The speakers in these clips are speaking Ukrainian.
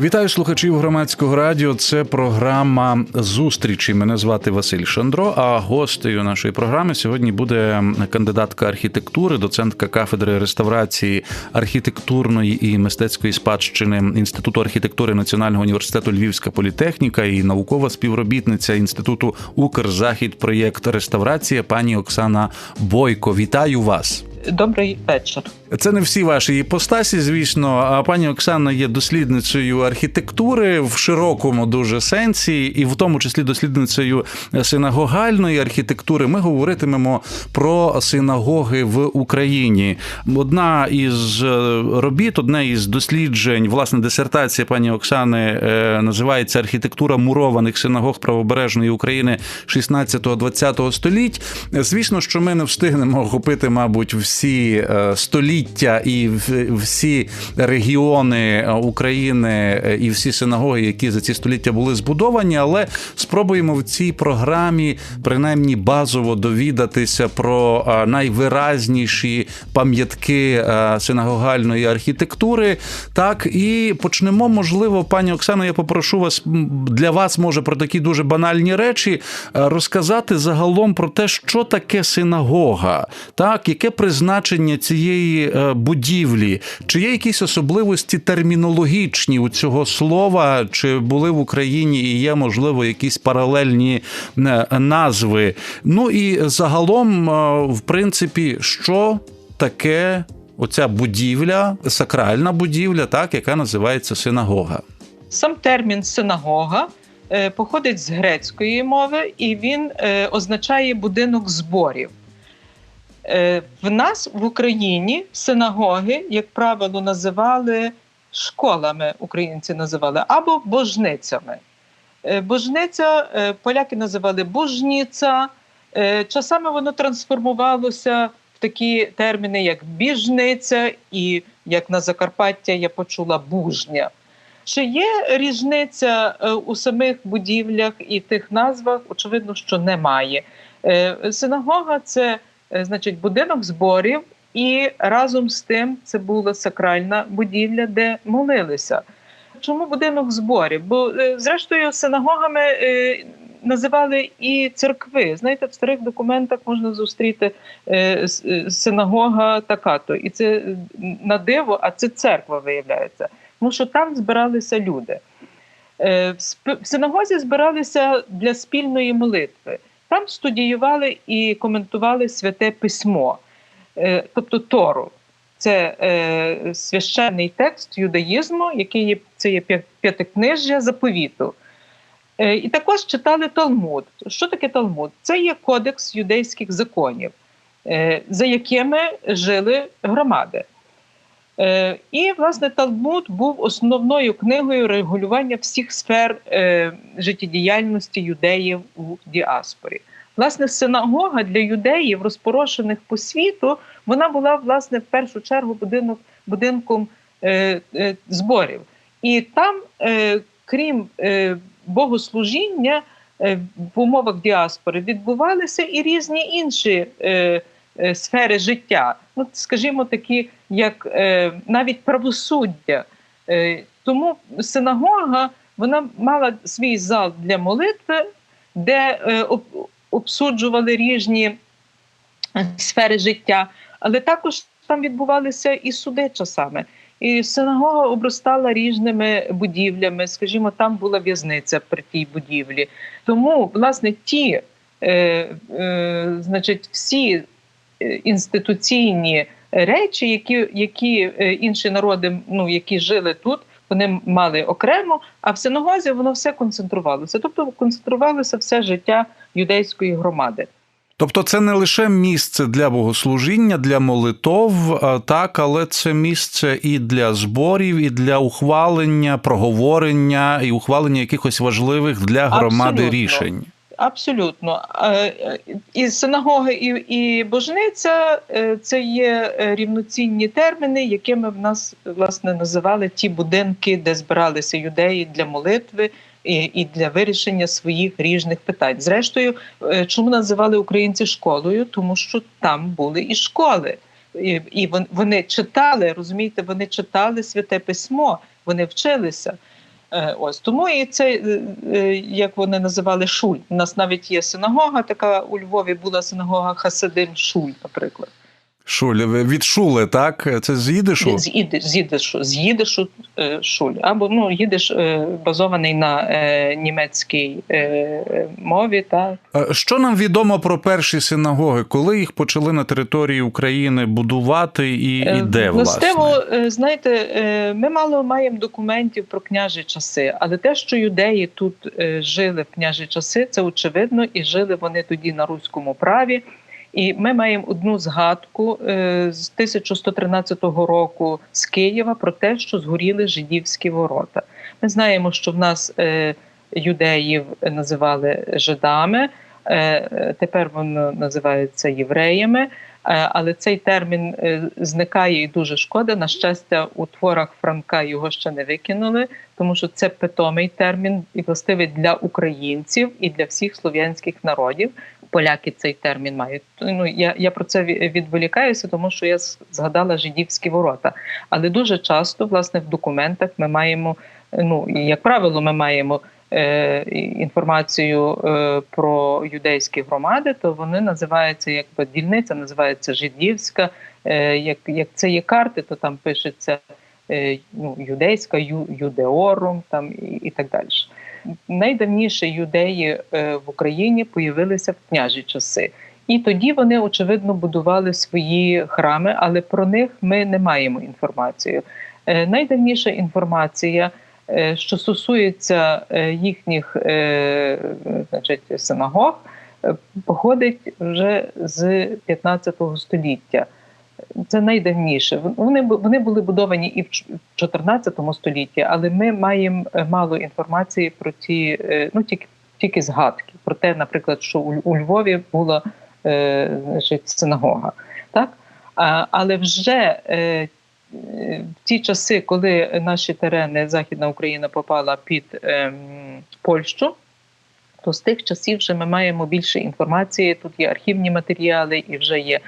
Вітаю слухачів громадського радіо. Це програма зустрічі. Мене звати Василь Шандро. А гостею нашої програми сьогодні буде кандидатка архітектури, доцентка кафедри реставрації архітектурної і мистецької спадщини інституту архітектури Національного університету Львівська політехніка і наукова співробітниця інституту Укрзахід проєкт реставрація пані Оксана Бойко. Вітаю вас. Добрий вечір. Це не всі ваші іпостасі, звісно. А пані Оксана є дослідницею архітектури в широкому дуже сенсі, і в тому числі дослідницею синагогальної архітектури. Ми говоритимемо про синагоги в Україні. Одна із робіт, одне із досліджень, власне, дисертація пані Оксани е, називається Архітектура мурованих синагог правобережної України 16-20 століть. Звісно, що ми не встигнемо охопити, мабуть, всі е, століття і всі регіони України і всі синагоги, які за ці століття були збудовані, але спробуємо в цій програмі принаймні базово довідатися про е, найвиразніші пам'ятки е, синагогальної архітектури. Так і почнемо, можливо, пані Оксано, я попрошу вас для вас, може, про такі дуже банальні речі розказати загалом про те, що таке синагога, так, яке призначення цієї е, будівлі? Чи є якісь особливості термінологічні у цього слова? Чи були в Україні і є, можливо, якісь паралельні е, назви? Ну і загалом, е, в принципі, що таке оця будівля, сакральна будівля, так, яка називається синагога? Сам термін синагога. Походить з грецької мови, і він означає будинок зборів. Е, в нас в Україні синагоги, як правило, називали школами, українці називали або божницями. Е, божниця е, поляки називали божніця. Часами воно трансформувалося в такі терміни, як біжниця, і як на Закарпаття я почула бужня. Чи є різниця у самих будівлях і тих назвах? Очевидно, що немає. Синагога це значить, будинок зборів, і разом з тим це була сакральна будівля, де молилися. Чому будинок зборів? Бо, е, зрештою, синагогами е, називали і церкви. Знаєте, в старих документах можна зустріти синагога така-то. І це на диво, а це церква виявляється. Тому що там збиралися люди. В синагозі збиралися для спільної молитви. Там студіювали і коментували святе письмо, е, тобто Тору. Це е, священний текст юдаїзму, який є це є п'ятикнижжя заповіту. Е, і також читали Талмуд. Що таке Талмуд? Це є кодекс юдейських законів, е, за якими жили громади. Е, і, власне, Талмуд був основною книгою регулювання всіх сфер е, життєдіяльності юдеїв у діаспорі. Власне, синагога для юдеїв, розпорошених по світу, вона була власне в першу чергу будинок, будинком е, е, зборів. І там, е, крім е, богослужіння е, в умовах діаспори, відбувалися і різні інші. Е, Е, сфери життя, ну скажімо, такі, як е, навіть правосуддя. Е, тому синагога вона мала свій зал для молитви, де обсуджували різні сфери життя, але також там відбувалися і суди часами. І синагога обростала різними будівлями. Скажімо, там була в'язниця при тій будівлі. Тому, власне, ті, е, е, значить, всі Е, інституційні речі, які які е, інші народи, ну які жили тут, вони мали окремо, а в синагозі воно все концентрувалося, тобто концентрувалося все життя юдейської громади. Тобто це не лише місце для богослужіння, для молитов, так, але це місце і для зборів, і для ухвалення, проговорення і ухвалення якихось важливих для громади Абсолютно. рішень. Абсолютно. І синагоги, і і божниця е, це є е, рівноцінні терміни, якими в нас власне називали ті будинки, де збиралися юдеї для молитви і, і для вирішення своїх різних питань. Зрештою, е, чому називали українці школою? Тому що там були і школи. І, і вони читали, розумієте, вони читали святе письмо, вони вчилися. Е, Ось тому і це, е, е, як вони називали шуль. У нас навіть є синагога, така у Львові була синагога Хасидим Шуль, наприклад. Шуль від шули, так? Це з їдишу? З їдиш, з їдишу, з їдишу е, шуль. Або ну, їдиш е, базований на е, німецькій е, мові. Так. Е, Що нам відомо про перші синагоги? Коли їх почали на території України будувати і, і де, Властиво, власне? е, знаєте, е, ми мало маємо документів про княжі часи, але те, що юдеї тут е, жили в княжі часи, це очевидно, і жили вони тоді на руському праві. І ми маємо одну згадку е, з 1113 року з Києва про те, що згоріли жидівські ворота. Ми знаємо, що в нас е, юдеїв називали жидами, е, тепер воно називається євреями. Але цей термін зникає і дуже шкода. На щастя, у творах Франка його ще не викинули, тому що це питомий термін і властивий для українців і для всіх слов'янських народів. Поляки цей термін мають. Ну я, я про це відволікаюся, тому що я згадала жидівські ворота. Але дуже часто, власне, в документах ми маємо, ну і, як правило, ми маємо е, інформацію е, про юдейські громади, то вони називаються якби дільниця, називається жидівська. Е, як, як це є карти, то там пишеться е, ну, юдейська, ю, юдеорум там і, і так далі. Найдавніші юдеї е, в Україні появилися в княжі часи. І тоді вони очевидно будували свої храми, але про них ми не маємо інформації. Е, Найдавніша інформація, е, що стосується їхніх значить, синагог, походить вже з 15 століття. Це найдавніше. Вони вони були будовані і в ч- в 14 столітті, але ми маємо е, мало інформації про ті, е, ну тільки тільки згадки про те, наприклад, що у, Львові була е, значить, синагога. Так? А, але вже е, е, в ті часи, коли наші терени, Західна Україна попала під ем, Польщу, то з тих часів вже ми маємо більше інформації. Тут є архівні матеріали, і вже є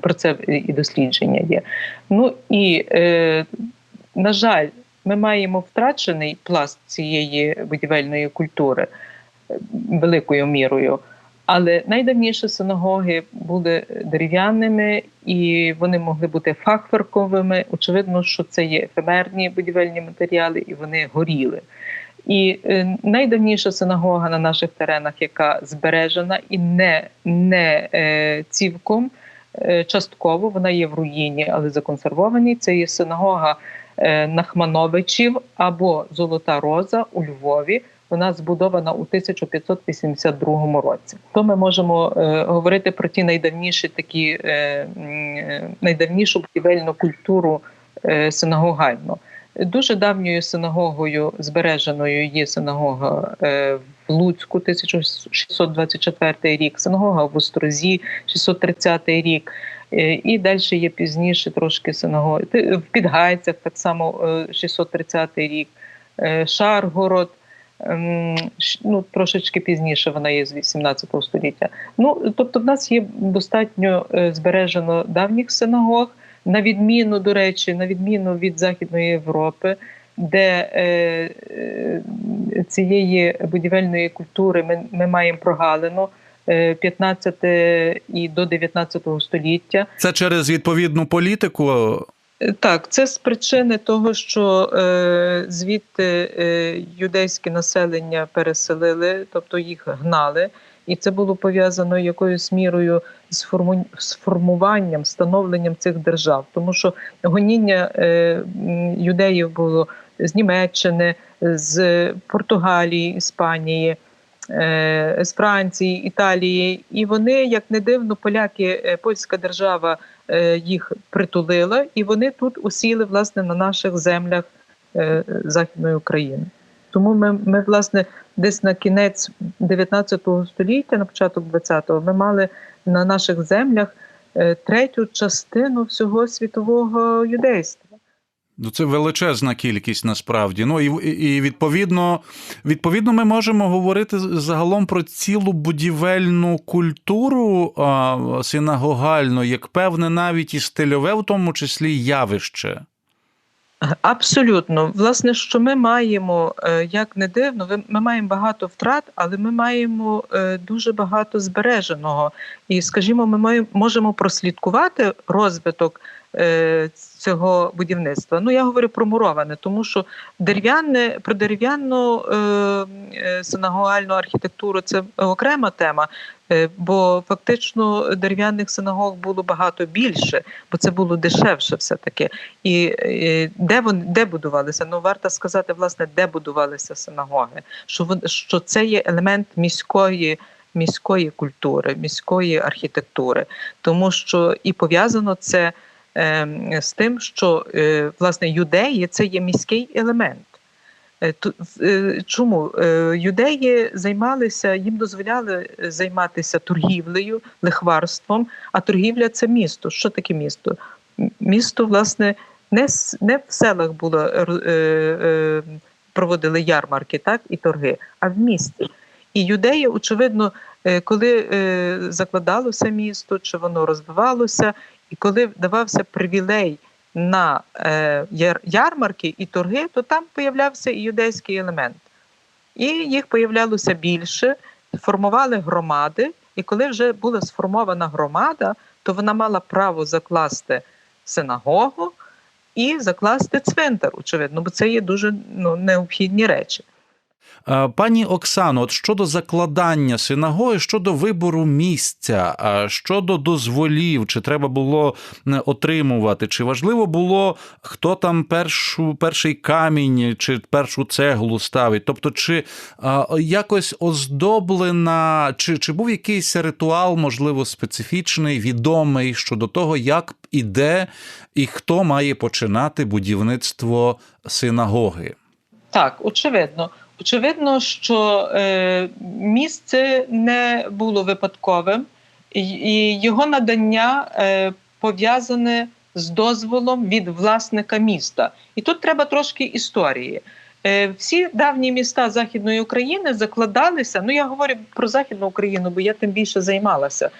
про це і дослідження є. Ну і е, на жаль, ми маємо втрачений пласт цієї будівельної культури е, великою мірою. Але найдавніші синагоги були дерев'яними і вони могли бути фахверковими. Очевидно, що це є ефемерні будівельні матеріали, і вони горіли. І е, найдавніша синагога на наших теренах, яка збережена і не, не е, цілком е, частково, вона є в руїні, але законсервованій. Це є синагога Нахмановичів або Золота Роза у Львові. Вона збудована у 1582 році. То ми можемо е, говорити про ті найдавніші такі е, найдавнішу будівельну культуру е, синагогальну. Дуже давньою синагогою збереженою є синагога е, в Луцьку, 1624 рік, синагога в Острозі, 630 рік. Е, І далі є пізніше трошки синагоги. В Підгайцях так само е, 630 рік, Е, Шаргород. ем, Ну, трошечки пізніше вона є з 18 століття. Ну, тобто, в нас є достатньо збережено давніх синагог, на відміну, до речі, на відміну від Західної Європи, де е, е, цієї будівельної культури ми, ми маємо прогалину е, 15 і до 19 століття. Це через відповідну політику. Е, Так, це з причини того, що е, звідти е, юдейське населення переселили, тобто їх гнали, і це було пов'язано якоюсь мірою з, форму, з формуванням, становленням цих держав, тому що гоніння е, юдеїв було з Німеччини, з Португалії, Іспанії. е, З Франції, Італії, і вони, як не дивно, поляки, е, польська держава е, їх притулила, і вони тут усіли власне на наших землях Західної України. Тому ми, ми, власне, десь на кінець 19 століття, на початок 20-го, ми мали на наших землях е, третю частину всього світового юдейства. Ну, це величезна кількість насправді. Ну і, і відповідно, відповідно, ми можемо говорити загалом про цілу будівельну культуру а, синагогальну, як певне, навіть і стильове, в тому числі явище. Абсолютно, власне, що ми маємо, е, як не дивно, ми маємо багато втрат, але ми маємо е, дуже багато збереженого. І, скажімо, ми можемо прослідкувати розвиток цього будівництва. Ну, я говорю про муроване, тому що дерев'яне про дерев'яну е, е, синагогальну архітектуру це окрема тема. Е, Бо фактично дерев'яних синагог було багато більше, бо це було дешевше, все таки. І е, де вони де будувалися? Ну варто сказати, власне, де будувалися синагоги. Що що це є елемент міської. Міської культури, міської архітектури, тому що і пов'язано це е, з тим, що е, власне юдеї це є міський елемент. Е, е, Чому юдеї займалися, їм дозволяли займатися торгівлею, лихварством, а торгівля це місто. Що таке місто? Місто, власне, не, не в селах було проводили ярмарки, так і торги, а в місті. І юдеї, очевидно, коли закладалося місто, чи воно розвивалося, і коли давався привілей на е, ярмарки і торги, то там появлявся і юдейський елемент. І їх появлялося більше, формували громади, і коли вже була сформована громада, то вона мала право закласти синагогу і закласти цвинтар, очевидно, бо це є дуже ну, необхідні речі. А, Пані Оксано, от щодо закладання синагоги, щодо вибору місця, а щодо дозволів, чи треба було е, отримувати, чи важливо було, хто там першу, перший камінь чи першу цеглу ставить? Тобто, чи якось оздоблена, чи, чи був якийсь ритуал, можливо, специфічний, відомий щодо того, як і де і хто має починати будівництво синагоги? Так, очевидно. Очевидно, що е, місце не було випадковим, і, його надання е, пов'язане з дозволом від власника міста. І тут треба трошки історії. Е, всі давні міста Західної України закладалися. Ну, я говорю про Західну Україну, бо я тим більше займалася.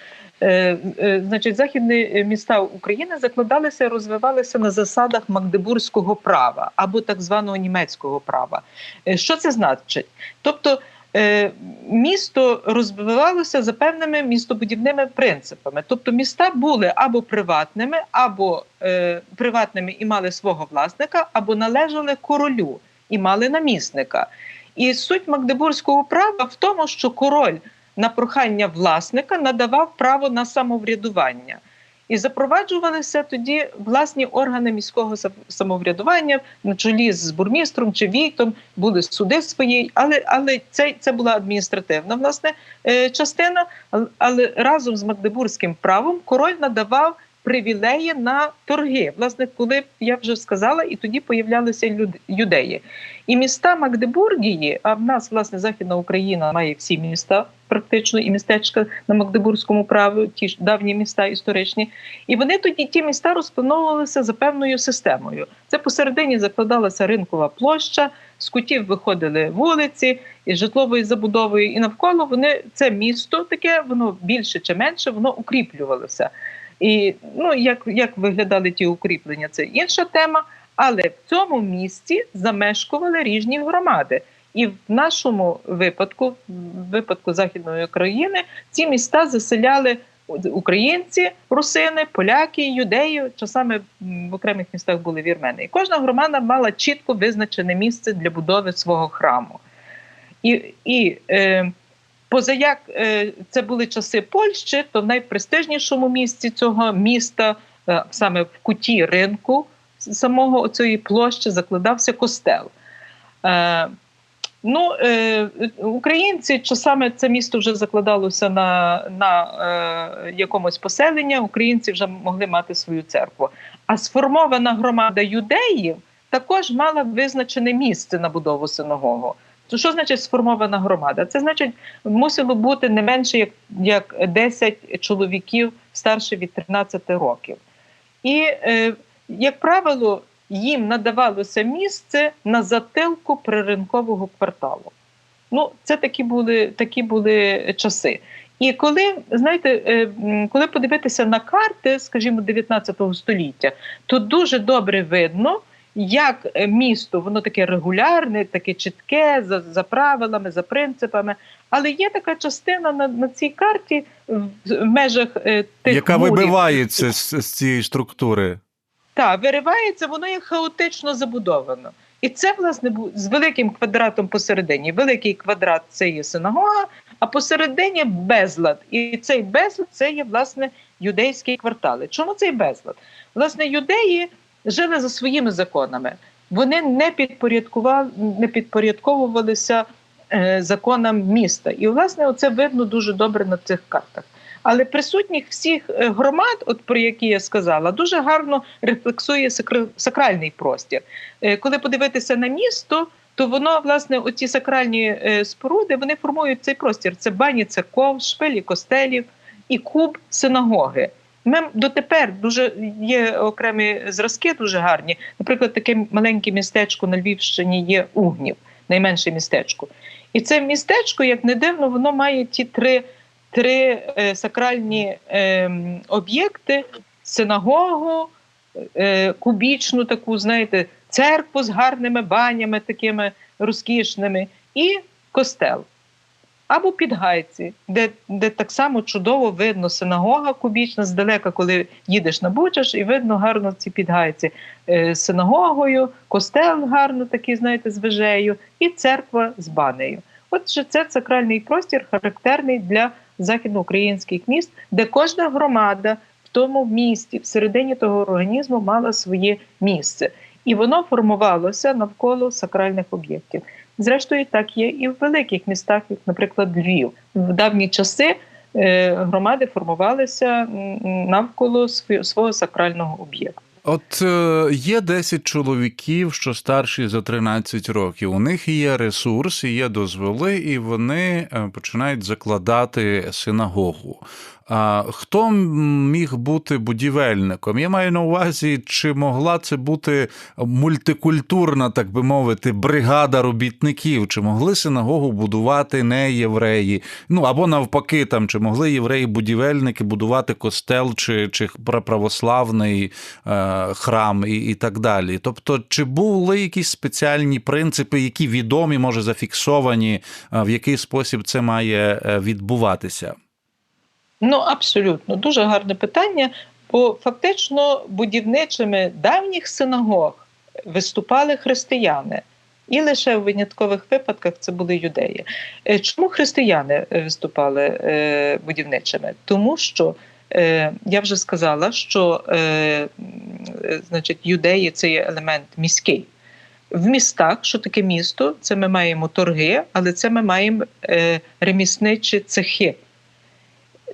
Е, е, значить, західні міста України закладалися і розвивалися на засадах магдебурзького права або так званого німецького права. Е, Що це значить? Тобто місто розвивалося за певними містобудівними принципами. Тобто міста були або приватними, або приватними і мали свого власника, або належали королю і мали намісника. І суть магдебурзького права в тому, що король на прохання власника надавав право на самоврядування. І запроваджувалися тоді власні органи міського самоврядування на чолі з бурмістром чи війтом, були суди свої, але, але це, це була адміністративна власне е, частина. Але разом з Магдебурзьким правом король надавав привілеї на торги. Власне, коли я вже сказала, і тоді появлялися юдеї. І міста Магдебургії, а в нас власне Західна Україна має всі міста, практично і містечка на Магдебурзькому праві, ті ж давні міста історичні. І вони тоді ті міста розплановувалися за певною системою. Це посередині закладалася ринкова площа, з кутів виходили вулиці із житловою забудовою, і навколо вони це місто таке, воно більше чи менше, воно укріплювалося. І ну як, як виглядали ті укріплення, це інша тема. Але в цьому місті замешкували різні громади. І в нашому випадку, в випадку Західної України, ці міста заселяли українці, русини, поляки, юдеї, часами в окремих містах були вірмени. І кожна громада мала чітко визначене місце для будови свого храму. І, і е, позаяк е, це були часи Польщі, то в найпрестижнішому місці цього міста, е, саме в куті ринку самого цієї площі, закладався костел. Е, Ну, українці часами це місто вже закладалося на, на е, якомусь поселення, українці вже могли мати свою церкву. А сформована громада юдеїв також мала визначене місце на будову синагогу. То що значить сформована громада? Це значить, мусило бути не менше як, як 10 чоловіків старше від 13 років. І, е, як правило, їм надавалося місце на затилку приринкового кварталу. Ну, це такі були, такі були часи. І коли знаєте, е, коли подивитися на карти, скажімо, 19 століття, то дуже добре видно, як е, місто воно таке регулярне, таке чітке, за, за правилами, за принципами. Але є така частина на, на цій карті в, в межах е, тих Яка мурів. вибивається з, з цієї структури. Так, виривається, воно є хаотично забудовано. І це, власне, з великим квадратом посередині. Великий квадрат це є синагога, а посередині безлад. І цей безлад це є, власне, юдейські квартали. Чому цей безлад? Власне, юдеї жили за своїми законами. Вони не підпорядкували, не підпорядковувалися е, законам міста. І, власне, це видно дуже добре на цих картах. Але присутніх всіх е, громад, от про які я сказала, дуже гарно рефлексує сакральний простір. Е, Коли подивитися на місто, то воно, власне, оці сакральні е, споруди вони формують цей простір. Це бані церков, шпилі костелів і куб синагоги. Ми дотепер дуже є окремі зразки, дуже гарні. Наприклад, таке маленьке містечко на Львівщині є Угнів, найменше містечко. І це містечко, як не дивно, воно має ті три, три е, сакральні е, об'єкти: синагогу, е, кубічну таку, знаєте, церкву з гарними банями, такими розкішними, і костел. Або підгайці, де, де так само чудово видно синагога кубічна здалека, коли їдеш на Бучаш, і видно гарно ці підгайці е, синагогою, костел гарно такий, знаєте, з вежею, і церква з банею. Отже, це сакральний простір, характерний для західноукраїнських міст, де кожна громада в тому місті, всередині того організму, мала своє місце. І воно формувалося навколо сакральних об'єктів. Зрештою, так є і в великих містах, як, наприклад, Львів. В давні часи е, громади формувалися навколо свого, сакрального об'єкту. От е, є 10 чоловіків, що старші за 13 років. У них є ресурс, є дозволи, і вони е, починають закладати синагогу. Хто міг бути будівельником? Я маю на увазі, чи могла це бути мультикультурна, так би мовити, бригада робітників? Чи могли синагогу будувати не євреї? Ну або навпаки, там чи могли євреї-будівельники будувати костел чи, чи православний е, храм і, і так далі? Тобто, чи були якісь спеціальні принципи, які відомі, може зафіксовані, е, в який спосіб це має е, відбуватися? Ну, абсолютно, дуже гарне питання. Бо фактично будівничими давніх синагог виступали християни, і лише в виняткових випадках це були юдеї. Е, Чому християни е, виступали е, будівничими? Тому що я вже сказала, що значить, юдеї це є елемент міський. В містах, що таке місто, це ми маємо торги, але це ми маємо ремісничі цехи.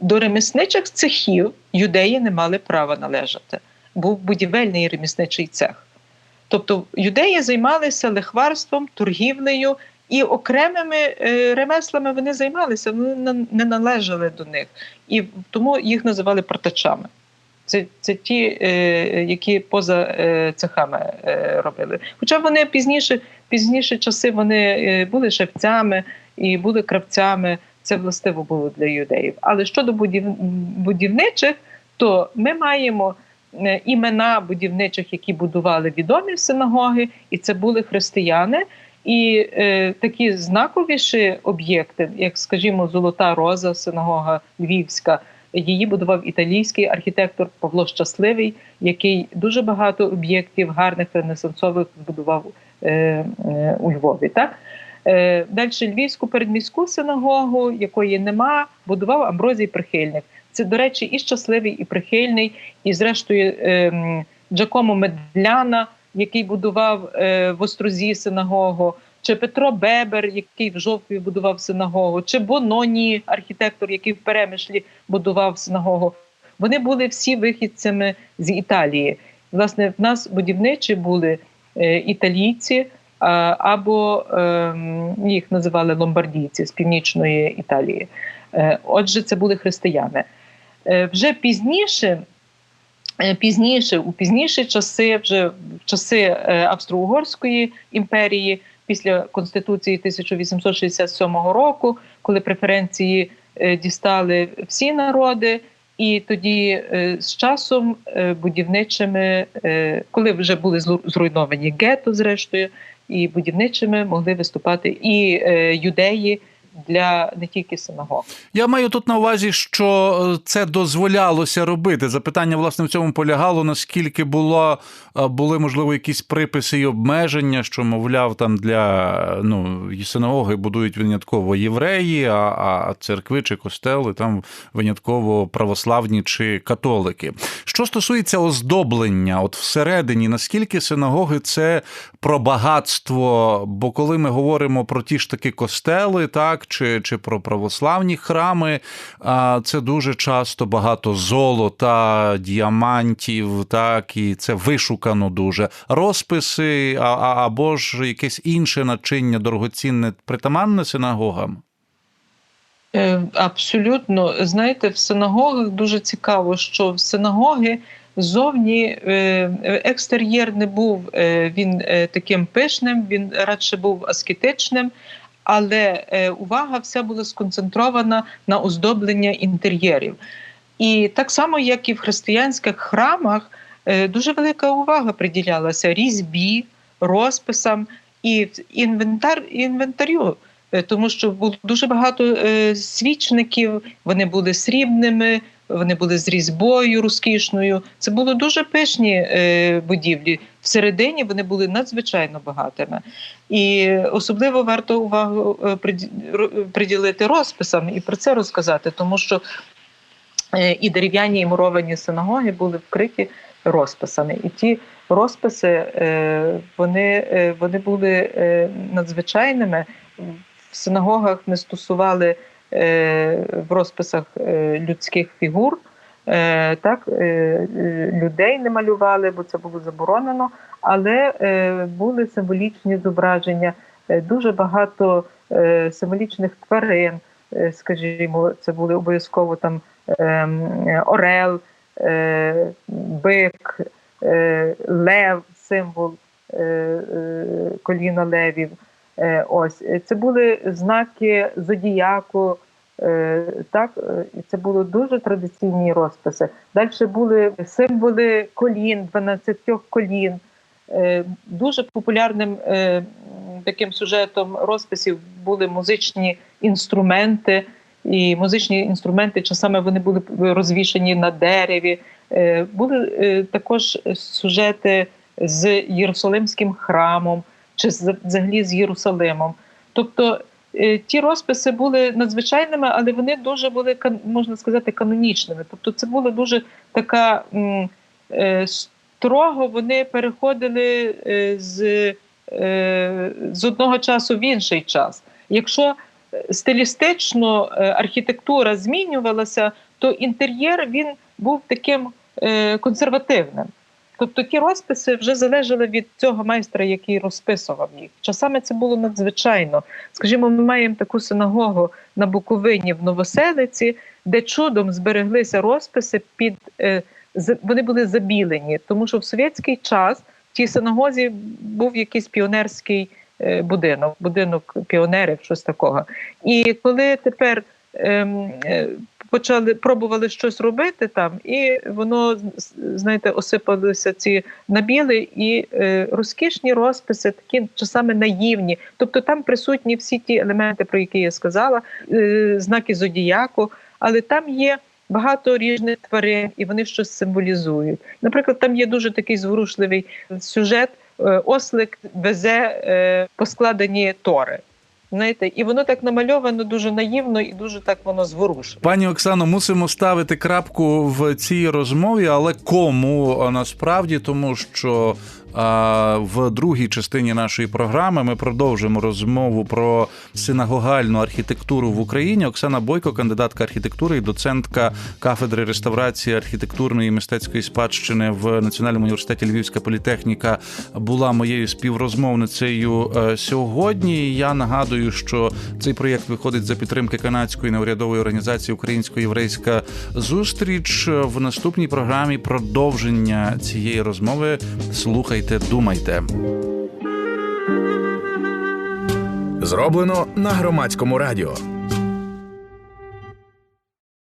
До ремісничих цехів юдеї не мали права належати. Був будівельний ремісничий цех. Тобто юдеї займалися лихварством, торгівлею і окремими е, ремеслами вони займалися, вони не належали до них. І тому їх називали партачами. Це, це ті, е, які поза е, цехами робили. Хоча вони пізніше, пізніше часи вони були шевцями і були кравцями. Це властиво було для юдеїв. Але щодо будів... будівничих, то ми маємо е, імена будівничих, які будували відомі синагоги, і це були християни. І е, такі знаковіші об'єкти, як, скажімо, Золота Роза, синагога Львівська, її будував італійський архітектор Павло Щасливий, який дуже багато об'єктів гарних ренесансових збудував е, е, у Львові. Так? Е, Далі Львівську передміську синагогу, якої нема, будував Амброзій Прихильник. Це, до речі, і щасливий, і прихильний, і, зрештою, ем, Джакомо Медляна, який будував е, в Острозі синагогу, чи Петро Бебер, який в Жовтві будував синагогу, чи Бононі, архітектор, який в Перемишлі будував синагогу. Вони були всі вихідцями з Італії. Власне, в нас будівничі були е, італійці. Або ем, їх називали ломбардійці з північної Італії. Е, Отже, це були християни. Е, Вже пізніше е, пізніше, у пізніші часи, вже в часи Австро-Угорської імперії, після Конституції 1867 року, коли преференції дістали всі народи. І тоді з часом будівничими, коли вже були зруйновані гетто, зрештою, і будівничими могли виступати і е, юдеї для не тільки синагог. Я маю тут на увазі, що е, це дозволялося робити. Запитання, власне, в цьому полягало, наскільки було, е, були, можливо, якісь приписи і обмеження, що, мовляв, там для ну, синагоги будують винятково євреї, а, а церкви чи костели там винятково православні чи католики. Що стосується оздоблення, от всередині, наскільки синагоги це про багатство? Бо коли ми говоримо про ті ж таки костели, так чи, чи про православні храми, це дуже часто багато золота, діамантів, так і це вишукано дуже. Розписи або ж якесь інше начиння дорогоцінне притаманне синагогам. Е, Абсолютно, знаєте, в синагогах дуже цікаво, що в синагоги зовні е, екстер'єр не був е, він таким пишним, він радше був аскетичним, але е, увага вся була сконцентрована на оздоблення інтер'єрів. І так само, як і в християнських храмах, е, дуже велика увага приділялася різьбі, розписам і інвентар, інвентарю. Е, тому що було дуже багато свічників, вони були срібними, вони були з різьбою розкішною. Це були дуже пишні будівлі. Всередині вони були надзвичайно багатими. І особливо варто увагу е, приділити розписам і про це розказати, тому що е, і дерев'яні і муровані синагоги були вкриті розписами. І ті розписи е, вони, е, вони були е, надзвичайними. В синагогах не стосували е, в розписах е, людських фігур. Е, так, е, е, людей не малювали, бо це було заборонено, але були символічні зображення, дуже багато символічних тварин. Скажімо, це були обов'язково там ем, орел, бик, лев, символ коліна левів. Ось це були знаки зодіяку. Е, Так, е, це були дуже традиційні розписи. Далі були символи колін, 12 колін. Е, Дуже популярним таким сюжетом розписів були музичні інструменти. І музичні інструменти часами вони були розвішені на дереві. Були також сюжети з Єрусалимським храмом чи взагалі з Єрусалимом. Тобто ті розписи були надзвичайними, але вони дуже були можна сказати канонічними. Тобто, це була дуже така е, строго вони переходили е, з, е, з одного часу в інший час. Якщо е, стилістично е, архітектура змінювалася, то інтер'єр він був таким е, консервативним. Тобто ті розписи вже залежали від цього майстра, який розписував їх. Часами це було надзвичайно. Скажімо, ми маємо таку синагогу на Буковині в Новоселиці, де чудом збереглися розписи під е, вони були забілені, тому що в совєтський час в тій синагозі був якийсь піонерський е, будинок, будинок піонерів, щось такого. І коли тепер ем, е, почали пробували щось робити там, і воно знаєте, осипалися ці набіли і е, розкішні розписи, такі часами наївні. Тобто там присутні всі ті елементи, про які я сказала, е, знаки зодіяку, але там є. Багато різних тварин, і вони щось символізують. Наприклад, там є дуже такий зворушливий сюжет. е, Ослик везе е, поскладені тори. Знаєте, і воно так намальовано дуже наївно і дуже так воно зворушує. Пані Оксано, мусимо ставити крапку в цій розмові, але кому насправді, тому що в другій частині нашої програми ми продовжимо розмову про синагогальну архітектуру в Україні. Оксана Бойко, кандидатка архітектури і доцентка кафедри реставрації архітектурної і мистецької спадщини в Національному університеті Львівська політехніка, була моєю співрозмовницею е, сьогодні. Я нагадую, що цей проєкт виходить за підтримки канадської неурядової організації Українсько-єврейська зустріч. В наступній програмі продовження цієї розмови. Слухайте, думайте. Зроблено на громадському радіо.